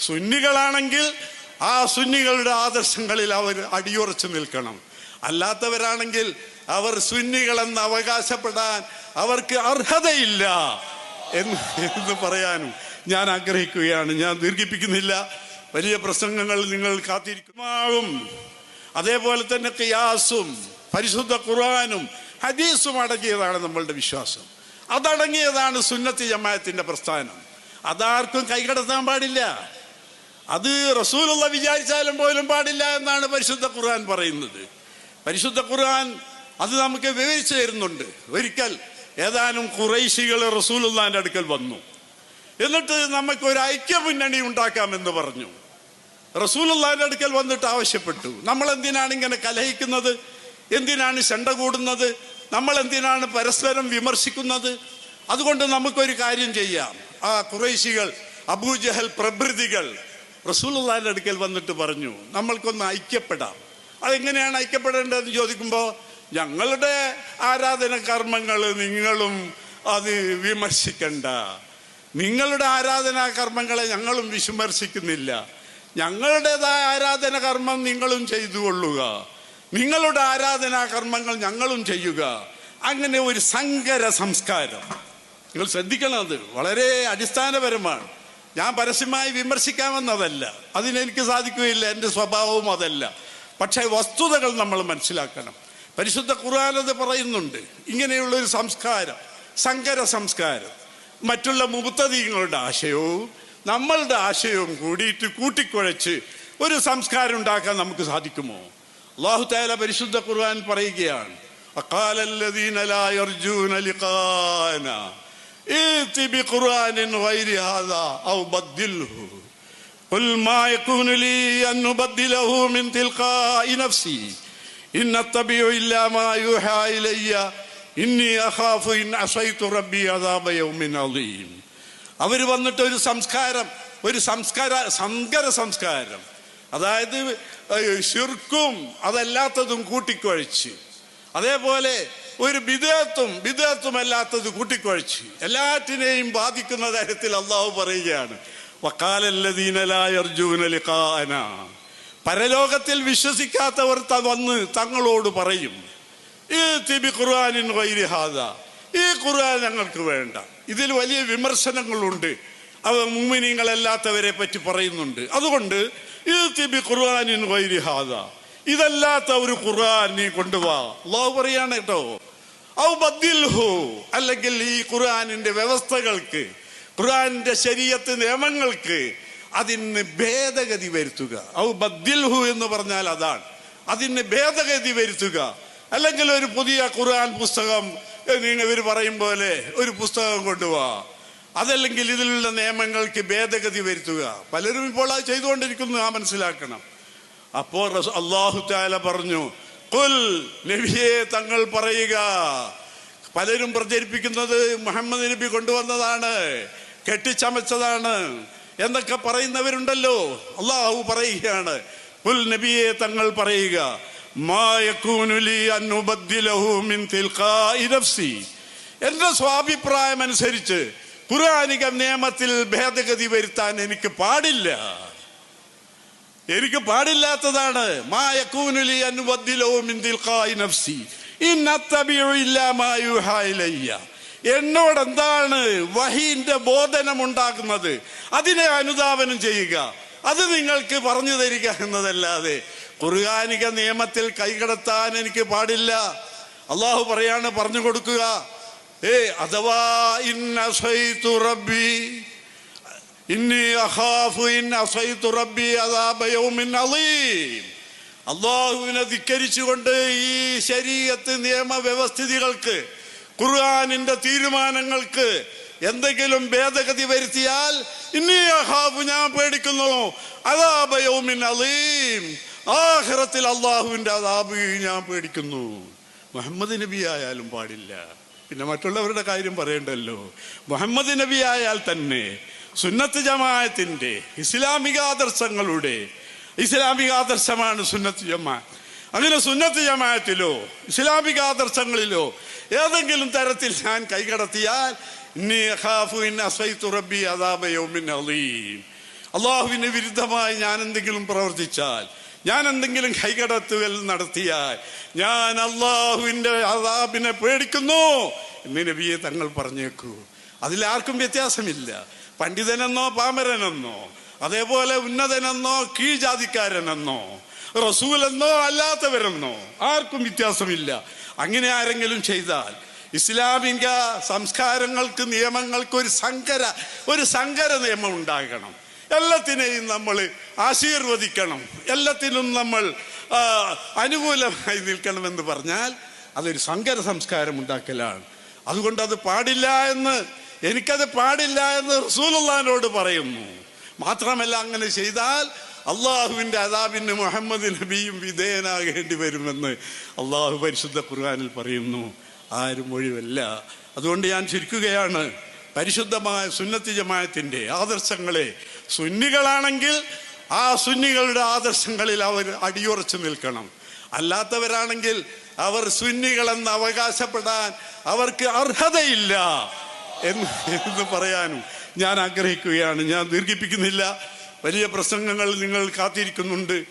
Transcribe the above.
സുന്നികളാണെങ്കിൽ ആ സുന്നികളുടെ ആദർശങ്ങളിൽ അവർ അടിയുറച്ചു നിൽക്കണം. അല്ലാത്തവരാണെങ്കിൽ അവർ സുന്നികളെന്ന് അവകാശപ്പെടാൻ അവർക്ക് അർഹതയില്ല എന്ന് എന്ന് പറയാനും ഞാൻ ആഗ്രഹിക്കുകയാണ്. ഞാൻ ദീർഘിപ്പിക്കുന്നില്ല. വലിയ പ്രസംഗങ്ങൾ നിങ്ങൾ കാത്തിരിക്കുമാകും അതേപോലെ തന്നെ കിയാസും പരിശുദ്ധ ഖുർആാനും ഹദീസും അടങ്ങിയതാണ് നമ്മളുടെ വിശ്വാസം. അതടങ്ങിയതാണ് സുന്നത്തി ജമായത്തിന്റെ പ്രസ്ഥാനം. അതാർക്കും കൈകടത്താൻ പാടില്ല. അത് റസൂലുള്ള വിചാരിച്ചാലും പോലും പാടില്ല എന്നാണ് പരിശുദ്ധ ഖുർആൻ പറയുന്നത്. പരിശുദ്ധ ഖുർആൻ അത് നമുക്ക് വിവരിച്ചു തരുന്നുണ്ട്. ഒരിക്കൽ ഏതാനും കുറൈശികൾ റസൂലുള്ളാന്റെ അടുക്കൽ വന്നു. എന്നിട്ട് നമുക്ക് ഒരു ഐക്യ മുന്നണി ഉണ്ടാക്കാമെന്ന് പറഞ്ഞു. റസൂലുള്ളാന്റെ അടുക്കൽ വന്നിട്ട് ആവശ്യപ്പെട്ടു. നമ്മൾ എന്തിനാണ് ഇങ്ങനെ കലഹിക്കുന്നത്? എന്തിനാണ് ശണ്ട കൂടുന്നത്? നമ്മൾ എന്തിനാണ് പരസ്പരം വിമർശിക്കുന്നത്? അതുകൊണ്ട് നമുക്കൊരു കാര്യം ചെയ്യാം. ആ കുറേശികൾ അബൂജഹൽ പ്രഭൃതികൾ റസൂലുള്ളാന്റെ അടുക്കൽ വന്നിട്ട് പറഞ്ഞു നമ്മൾക്കൊന്ന് ഐക്യപ്പെടാം. അതെങ്ങനെയാണ് ഐക്യപ്പെടേണ്ടതെന്ന് ചോദിക്കുമ്പോൾ ഞങ്ങളുടെ ആരാധന കർമ്മങ്ങൾ നിങ്ങളും അത് വിമർശിക്കണ്ട. നിങ്ങളുടെ ആരാധനാ കർമ്മങ്ങളെ ഞങ്ങളും വിമർശിക്കുന്നില്ല. ഞങ്ങളുടേതായ ആരാധന കർമ്മം നിങ്ങളും ചെയ്തു കൊള്ളുക നിങ്ങളുടെ ആരാധനാ കർമ്മങ്ങൾ ഞങ്ങളും ചെയ്യുക. അങ്ങനെ ഒരു സങ്കര സംസ്കാരം. നിങ്ങൾ ശ്രദ്ധിക്കണം അത്. വളരെ അടിസ്ഥാനപരമാണ്. ഞാൻ പരസ്യമായി വിമർശിക്കാമെന്നതല്ല അതിനെനിക്ക് സാധിക്കുകയില്ല. എന്റെ സ്വഭാവവും അതല്ല. പക്ഷേ വസ്തുതകൾ നമ്മൾ മനസ്സിലാക്കണം. പരിശുദ്ധ ഖുർആാനത് പറയുന്നുണ്ട്. ഇങ്ങനെയുള്ള ഒരു സംസ്കാരം സങ്കര സംസ്കാരം മറ്റുള്ള മുബത്തതീങ്ങളുടെ ആശയവും നമ്മളുടെ ആശയവും കൂടിയിട്ട് കൂട്ടിക്കുഴച്ച് ഒരു സംസ്കാരം ഉണ്ടാക്കാൻ നമുക്ക് സാധിക്കുമോ? അള്ളാഹു താല പരിശുദ്ധ ഖുർആൻ പറയുകയാണ് അക്കാലല്ലദീന ലാ യർജൂന ائت بقرآن غير هذا أو بدله قل ما يكون لي أن نبدله من تلقاء نفسي إن أتبع إلا ما يوحى إلي إني أخاف إن عصيت ربي عذاب يوم عظيم അവർ വന്നിട്ട് ഒരു സംസ്കാരം ഒരു സംസ്കാര സങ്കര സംസ്കാരം അതായത് ഏഹ്, ശിർക്കും അതല്ലാത്തതും കൂട്ടിക്കുഴച്ച് അതേപോലെ ഒരു ബിദത്തും അല്ലാത്തത് കൂട്ടിക്കുഴച്ച് എല്ലാറ്റിനെയും ബാധിക്കുന്ന തരത്തിൽ അള്ളാഹു പറയുകയാണ്. വക്കാലല്ലദീനലായർജൂന പരലോകത്തിൽ വിശ്വസിക്കാത്തവർ വന്ന് തങ്ങളോട് പറയും ഈ തിബി ഖുർആാനിൻ വൈരിഹാദ ഈ ഖുർആൻ ഞങ്ങൾക്ക് വേണ്ട. ഇതിൽ വലിയ വിമർശനങ്ങളുണ്ട്. അവ മുമിനിങ്ങളല്ലാത്തവരെ പറ്റി പറയുന്നുണ്ട്. അതുകൊണ്ട് ഈ തിബി ഖുർആാനിൻ വൈരിഹാദ ഇതല്ലാത്ത ഒരു ഖുർആൻ നീ കൊണ്ടുപോവാ അള്ളാഹു പറയാണ് കേട്ടോ. അല്ലെങ്കിൽ ഈ ഖുർആനിന്റെ വ്യവസ്ഥകൾക്ക് ഖുർആനിന്റെ ശരീരത്ത് നിയമങ്ങൾക്ക് അതിന് ഭേദഗതി വരുത്തുക. ഔ ബദ്ദിൽഹു എന്ന് പറഞ്ഞാൽ അതാണ്. അതിന് ഭേദഗതി വരുത്തുക. അല്ലെങ്കിൽ ഒരു പുതിയ ഖുർആൻ പുസ്തകം നിങ്ങൾ ഇവർ പറയും പോലെ ഒരു പുസ്തകം കൊണ്ടുപോവാ അതല്ലെങ്കിൽ ഇതിലുള്ള നിയമങ്ങൾക്ക് ഭേദഗതി വരുത്തുക. പലരും ഇപ്പോൾ അത് ചെയ്തുകൊണ്ടിരിക്കുന്നു ആ മനസ്സിലാക്കണം. അപ്പോൾ അള്ളാഹു താല പറഞ്ഞു കുൽ നബിയെ തങ്ങൾ പറയുക. പലരും പ്രചരിപ്പിക്കുന്നത് മുഹമ്മദ് നബി കൊണ്ടുവന്നതാണ് കെട്ടിച്ചമച്ചതാണ് എന്നൊക്കെ പറയുന്നവരുണ്ടല്ലോ. അള്ളാഹു പറയുകയാണ് കുൽ നബിയെ തങ്ങൾ പറയുക എന്റെ സ്വാഭിപ്രായം അനുസരിച്ച് ഖുർആനിക നിയമത്തിൽ ഭേദഗതി വരുത്താൻ എനിക്ക് പാടില്ല. മാ പാടില്ലാത്തതാണ് ഇലയ്യ. എന്നോട് എന്താണ് വഹീന്റെ ബോധനം ഉണ്ടാക്കുന്നത് അതിനെ അനുധാവനം ചെയ്യുക. അത് നിങ്ങൾക്ക് പറഞ്ഞു തരിക എന്നതല്ലാതെ. കുറുകാനിക നിയമത്തിൽ കൈകടത്താൻ എനിക്ക് പാടില്ല. അള്ളാഹു പറയാണ് പറഞ്ഞു കൊടുക്കുക. ഏ അഥവാ ഇന്ന റബ്ബി. അള്ളാഹുവിനെ ധിക്കരിച്ചുകൊണ്ട് ഈ ശരീരത്ത് നിയമവ്യവസ്ഥിതികൾക്ക് ഖുർആാനിന്റെ തീരുമാനങ്ങൾക്ക് എന്തെങ്കിലും ഭേദഗതി വരുത്തിയാൽ ഇനി അഹാബു ഞാൻ പേടിക്കുന്നു. അദാബ അലീം ആഹ്റത്തിൽ അള്ളാഹുവിന്റെ അദാബ് ഞാൻ പേടിക്കുന്നു. മുഹമ്മദ് നബി ആയാലും പാടില്ല. പിന്നെ മറ്റുള്ളവരുടെ കാര്യം പറയണ്ടല്ലോ. മുഹമ്മദ് നബി ആയാൽ തന്നെ സുന്നത്ത് ജമാഅത്തിന്റെ ഇസ്ലാമിക ആദർശങ്ങളുടെ ഇസ്ലാമിക ആദർശമാണ് സുന്നത്ത് ജമാഅത്ത് അങ്ങനെ സുന്നത്ത് ജമാഅത്തിലോ ഇസ്ലാമിക ആദർശങ്ങളിലോ ഏതെങ്കിലും തരത്തിൽ ഞാൻ കൈകടത്തിയാൽ അള്ളാഹുവിന് വിരുദ്ധമായി ഞാൻ എന്തെങ്കിലും പ്രവർത്തിച്ചാൽ ഞാൻ എന്തെങ്കിലും കൈകടത്തുകൾ നടത്തിയാൽ ഞാൻ അള്ളാഹുവിന്റെ അതാബിനെ പേടിക്കുന്നു എന്ന് നബിയെ തങ്ങൾ പറഞ്ഞേക്കൂ. അതിലാർക്കും വ്യത്യാസമില്ല. പണ്ഡിതനെന്നോ പാമരനെന്നോ അതേപോലെ ഉന്നതനെന്നോ കീഴ്ജാതിക്കാരനെന്നോ റസൂലെന്നോ അല്ലാത്തവരെന്നോ ആർക്കും വ്യത്യാസമില്ല. അങ്ങനെ ആരെങ്കിലും ചെയ്താൽ ഇസ്ലാമിക സംസ്കാരങ്ങൾക്ക് നിയമങ്ങൾക്ക് ഒരു സങ്കര ഒരു സങ്കര നിയമം ഉണ്ടാകണം. എല്ലാത്തിനെയും നമ്മൾ ആശീർവദിക്കണം. എല്ലാത്തിനും നമ്മൾ അനുകൂലമായി നിൽക്കണമെന്ന് പറഞ്ഞാൽ അതൊരു സങ്കര സംസ്കാരം ഉണ്ടാക്കലാണ്. അതുകൊണ്ട് അത് പാടില്ല എന്ന് എനിക്കത് പാടില്ല എന്ന് റസൂലുള്ളാഹിനോട് പറയുന്നു. മാത്രമല്ല അങ്ങനെ ചെയ്താൽ അള്ളാഹുവിന്റെ അതാബിന് മുഹമ്മദ് നബിയും വിധേയനാകേണ്ടി വരുമെന്ന് അള്ളാഹു പരിശുദ്ധ ഖുർആാനിൽ പറയുന്നു. ആരും ഒഴിവല്ല. അതുകൊണ്ട് ഞാൻ ചുരുക്കുകയാണ്. പരിശുദ്ധമായ സുന്നത്തി ജമായത്തിന്റെ ആദർശങ്ങളെ സുന്നികളാണെങ്കിൽ ആ സുന്നികളുടെ ആദർശങ്ങളിൽ അവർ അടിയുറച്ചു നിൽക്കണം. അല്ലാത്തവരാണെങ്കിൽ അവർ സുന്നികളെന്ന് അവകാശപ്പെടാൻ അവർക്ക് അർഹതയില്ല. എന്ന് എന്ന് പറയാനും ഞാൻ ആഗ്രഹിക്കുകയാണ്. ഞാൻ ദീർഘിപ്പിക്കുന്നില്ല. വലിയ പ്രസംഗങ്ങൾ നിങ്ങൾ കാത്തിരിക്കുന്നുണ്ട്.